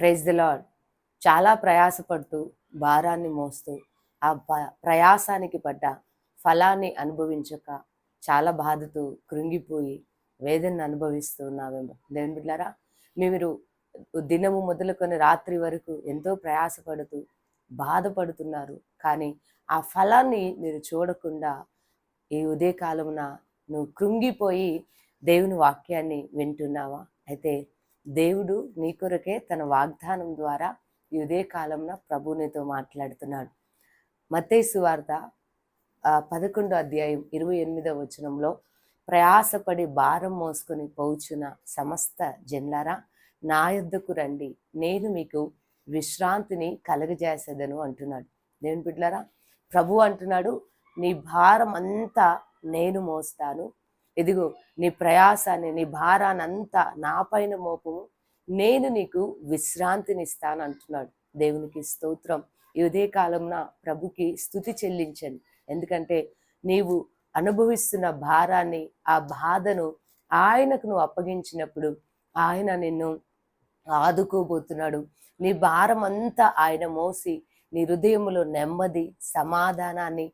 Praise the lord చాలా ప్రయాసపడుతూ భారాన్ని మోస్తూ ఆ ప- ప్రయాసానికి పడ్డ ఫలాన్ని అనుభవించక చాలా బాధతో కృంగిపోయి వేదనను అనుభవిస్తూ ఉన్నామేమో దేవుని బిడ్డారా మీరు దినము మొదలుకొని రాత్రి వరకు ఎంతో ప్రయాసపడుతూ బాధపడుతున్నారు. కానీ ఆ ఫలాన్ని మీరు చూడకుండా ఈ ఉదయకాలమున నువ్వు కృంగిపోయి దేవుని వాక్యాన్ని వింటున్నావా? అయితే దేవుడు నీ కొరకే తన వాగ్దానం ద్వారా ఈ కాలంలో ప్రభు నీతో మాట్లాడుతున్నాడు. మత్తేసు వార్త పదకొండు పదకొండో అధ్యాయం ఇరవై ఎనిమిదో వచనంలో ప్రయాసపడి భారం మోసుకొని పోచున్న సమస్త జన్లారా నా యొద్దకు రండి. నేను మీకు విశ్రాంతిని కలగజేసేదను అంటున్నాడు. దేవుని బిడ్డలారా ప్రభు అంటున్నాడు నీ భారం అంతా నేను మోస్తాను. ఇదిగో నీ ప్రయాసాన్ని నీ భారాన్ని నా పైన మోపము నేను నీకు విశ్రాంతిని ఇస్తాను అంటున్నాడు దేవునికి స్తోత్రం. ఈ ఉదయ కాలంన ప్రభుకి స్థుతి చెల్లించండి. ఎందుకంటే నీవు అనుభవిస్తున్న భారాన్ని ఆ బాధను ఆయనకు నువ్వు అప్పగించినప్పుడు ఆయన నిన్ను ఆదుకోబోతున్నాడు. నీ భారం అంతా ఆయన మోసి నీ హృదయములో నెమ్మది సమాధానాన్ని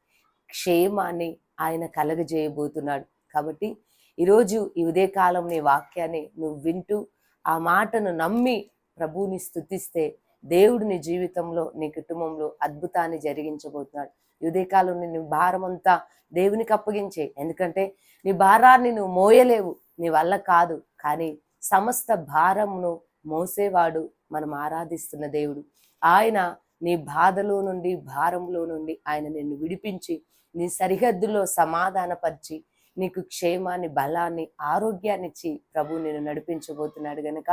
క్షేమాన్ని ఆయన కలగజేయబోతున్నాడు. కాబట్టి ఈరోజు ఈ ఉదయకాలం నీ వాక్యాన్ని నువ్వు వింటూ ఆ మాటను నమ్మి ప్రభువుని స్తుతిస్తే దేవుడు నీ జీవితంలో నీ కుటుంబంలో అద్భుతాన్ని జరిగించబోతున్నాడు. ఉదయకాలం నీ భారం అంతా దేవునికి అప్పగించే. ఎందుకంటే నీ భారాన్ని నువ్వు మోయలేవు. నీ వల్ల కాదు. కానీ సమస్త భారమును మోసేవాడు మనం ఆరాధిస్తున్న దేవుడు. ఆయన నీ బాధలో నుండి భారంలో నుండి ఆయన నిన్ను విడిపించి నీ సరిహద్దులో సమాధానపరిచి నీకు క్షేమాన్ని బలాన్ని ఆరోగ్యాన్ని ఇచ్చి ప్రభు నేను నడిపించబోతున్నాడు గనక.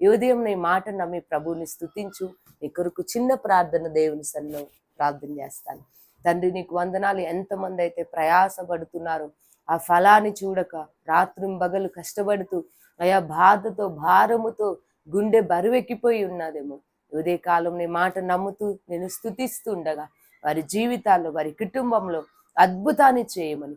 ఈ ఉదయం నీ మాట నమ్మి ప్రభుని స్థుతించు నీ కొరకు చిన్న ప్రార్థన దేవుని సన్నిలో ప్రార్థన చేస్తాను. తండ్రి నీకు వందనాలు. ఎంతమంది అయితే ప్రయాసపడుతున్నారో ఆ ఫలాన్ని చూడక రాత్రింబగలు కష్టపడుతూ అయా బాధతో భారముతో గుండె బరువెక్కిపోయి ఉన్నదేమో ఉదయ కాలం నీ మాట నమ్ముతూ నేను స్థుతిస్తుండగా వారి జీవితాల్లో వారి కుటుంబంలో అద్భుతాన్ని చేయమని